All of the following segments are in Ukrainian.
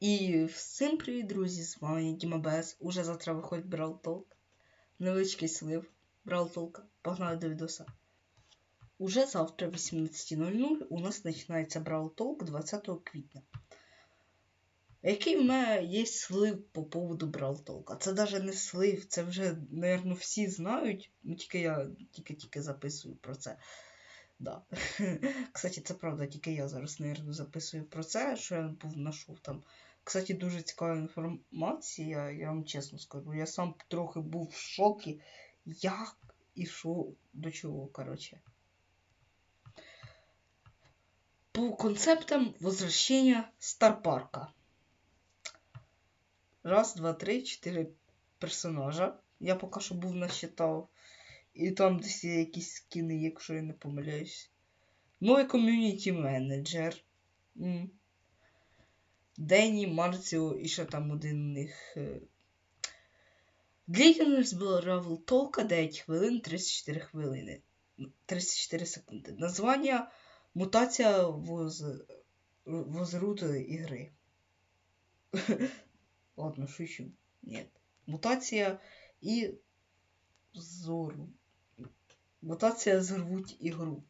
І всім привіт, друзі! З вами Діма Бес. Уже завтра виходить Брал Толк. Невеличкий слив Брал Толка. Погнали до відоса. Уже завтра, 18.00, у нас починається Брал Толк 20 квітня. Який в мене є слив по поводу Брал Толка? Це навіть не слив, це вже, мабуть, всі знають. Ну, тільки я тільки-тільки записую про це. Да. Кстати, це правда, тільки я зараз, наверное, записую про це, що я був знайшов там. Кстати, дуже цікава інформація, я вам чесно скажу. Я сам трохи був в шокі, як і що до чого, коротше. По концептам возвращения Старпарка. Раз, два, три, чотири персонажа. Я поки що був насчитав. І там десь є якісь скіни, якщо я не помиляюсь. Новий ком'юніті менеджер. Дені, Марціо і ще там один у них. Длительність Равел Толка 9 хвилин 34 хвилини. 34 секунди. Названня мутація воз... возрути ігри. Ладно, шучу. Нет. Мутація і зору. Мутація зрвуть ігру.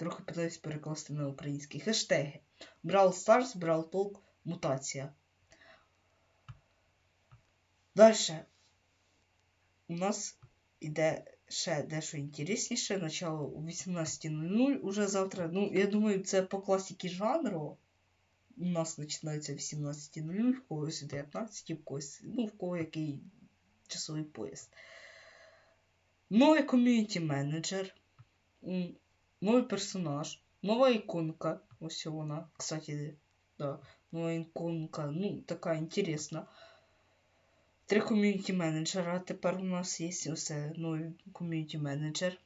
В- Трохи питаюсь перекласти на український. Хештеги. Brawl Stars, Brawl Talk, мутація. Дальше. У нас іде ще дещо інтересніше. Начало о 18.00 уже завтра. Ну, я думаю, це по класіки жанру. У нас починається в 18.00, в когось о 19, в когось, ну, в кого який часовий пояс. Новий ком'юніті менеджер, новий персонаж, нова іконка. Ось вона, кстати, да, нова іконка, ну, така інтересна. Три ком'юніті менеджера. Тепер у нас є ось новий ком'юніті менеджер.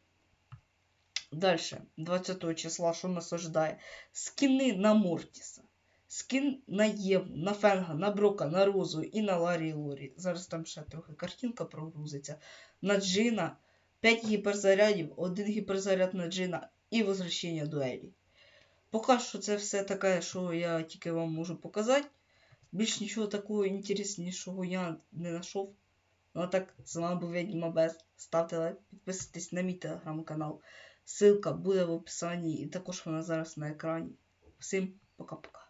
Дальше, 20 числа, що нас ожидає? Скіни на Мортіса. Скін на Єву, на Фенга, на Брока, на Розу і на Ларі Лорі. Зараз там ще трохи картинка прогрузиться. На Джина 5 гіперзарядів, 1 гіперзаряд на Джина і возвращення дуелі. Поки що це все таке, що я тільки вам можу показати. Більш нічого такого інтереснішого я не знайшов. Ну а так, з вами був Відьма Без. Ставте лайк, підписуйтесь на мій телеграм-канал. Ссылка буде в описанні і також вона зараз на екрані. Всім пока-пока.